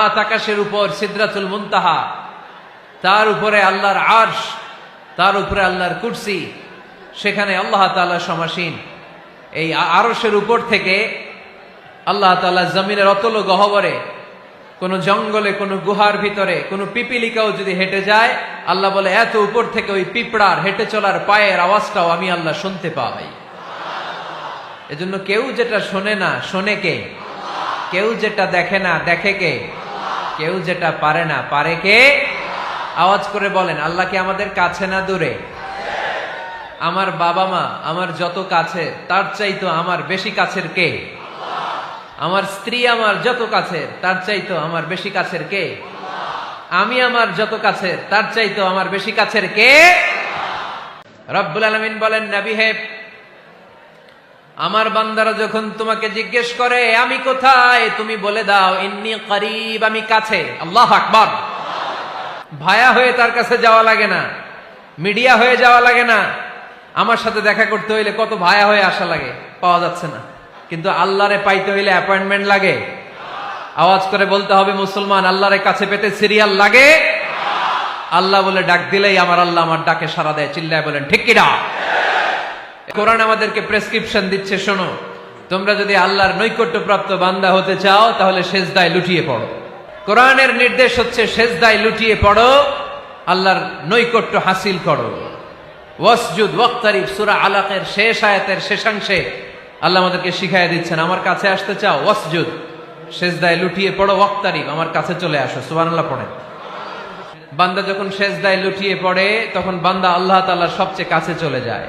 সাত আকাশের উপর সিদ্রাতুল মুনতাহা, তার উপরে আল্লাহর আরশ, তার উপরে আল্লাহর কুরসি, সেখানে আল্লাহ তাআলা সমাসীন। এই আ- আরশের উপর থেকে আল্লাহ তাআলা জমিনের অতল গহবরে, কোন জঙ্গলে, কোন গুহার ভিতরে, কোন পিপিলিকাও যদি হেঁটে যায়, আল্লাহ বলে, এত উপর থেকে ওই পিঁপড়ার হেঁটে চলার পায়ের আওয়াজটাও আমি আল্লাহ শুনতে পাই। এজন্য কেউ যেটা শোনে না, শোনে কে? কেউ যেটা দেখে না, দেখে কে? কেউ যেটা পারে না, পারে কে? আওয়াজ করে বলেন, আল্লাহ কি আমাদের কাছে না দূরে? আমার বাবা মা আমার যত কাছে, তার চাইতো আমার বেশি কাছের কে? আমার স্ত্রী আমার যত কাছের তার চাইতো আমার বেশি কাছের কে? আমি আমার যত কাছের তার চাইতো আমার বেশি কাছের কে? রব্বুল আলমিন বলেন, নবী হে আমার বান্দারা যখন তোমাকে জিজ্ঞেস করে, আমি কোথায়? তুমি বলে দাও, ইন্নি করিব, আমি কাছে। আল্লাহ আকবর। ভায়া হয়ে তার কাছে যাওয়া লাগে না। মিডিয়া হয়ে যাওয়া লাগে না। আমার সাথে দেখা করতে হইলে কত ভায়া হয়ে আসা লাগে, পাওয়া যাচ্ছে না। কিন্তু আল্লাহরে পাইতে হইলে অ্যাপয়েন্টমেন্ট লাগে। আওয়াজ করে বলতে হবে, মুসলমান, আল্লাহরে কাছে পেতে সিরিয়াল লাগে? আল্লাহ বলে, ডাক দিলেই আমার আল্লাহ আমার ডাকে সারা দেয়। চিল্লায় বলেন, ঠিক কিনা কোরআন আমাদেরকে প্রেসক্রিপশন দিচ্ছে, শোনো। তোমরা যদি আল্লাহর নৈকট্যপ্রাপ্ত বান্দা হতে চাও, তাহলে সেজদায় লুটিয়ে পড়ো। কোরআনের নির্দেশ হচ্ছে সেজদায় লুটিয়ে পড়ো, আল্লাহর নৈকট্য হাসিল করো। ওয়াসজুদ সূরা আলাকের শেষ আয়াতের শেষাংশে আল্লাহ আমাদেরকে শিখাই দিচ্ছেন, আমার কাছে আসতে চাও, ওয়াসজুদ। সেজদায় লুটিয়ে পড়ো ওয়াক্তারিফ আমার কাছে চলে আসো। সুবহানাল্লাহ পড়েন। বান্দা যখন সেজদায় লুটিয়ে পড়ে, তখন বান্দা আল্লাহ তাআলার সবচেয়ে কাছে চলে যায়।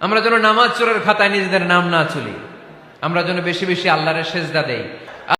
আমরা যেন নামাজ চোরের খাতায় নিজেদের নাম না চলি। আমরা যেন বেশি বেশি আল্লাহরের সেজদা দেই।